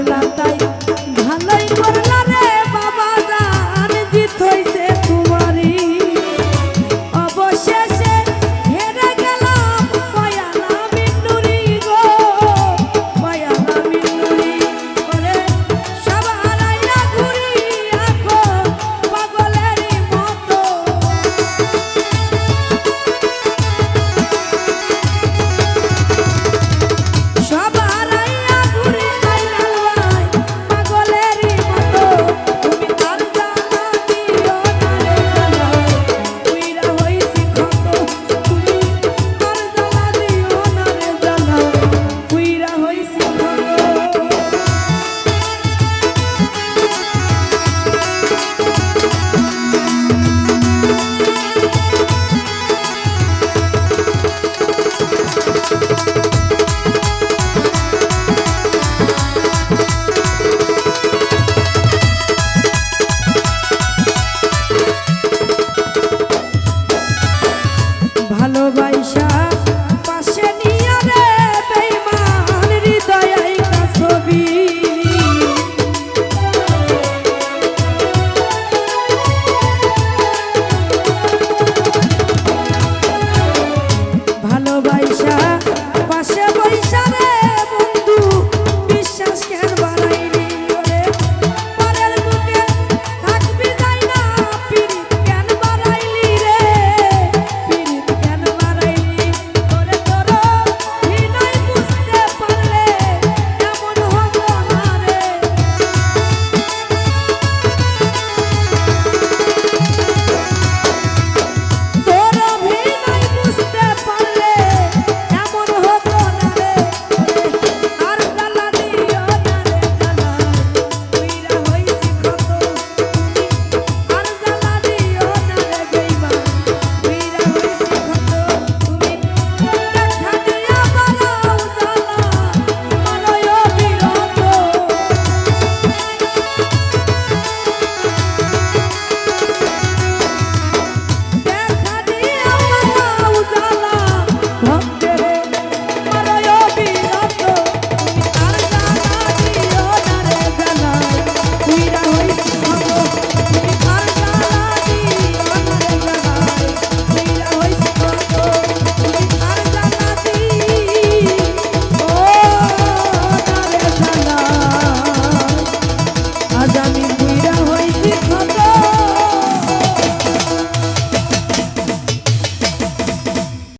করলা তাই ভালোই করলা রে। ভালোবাসা sabes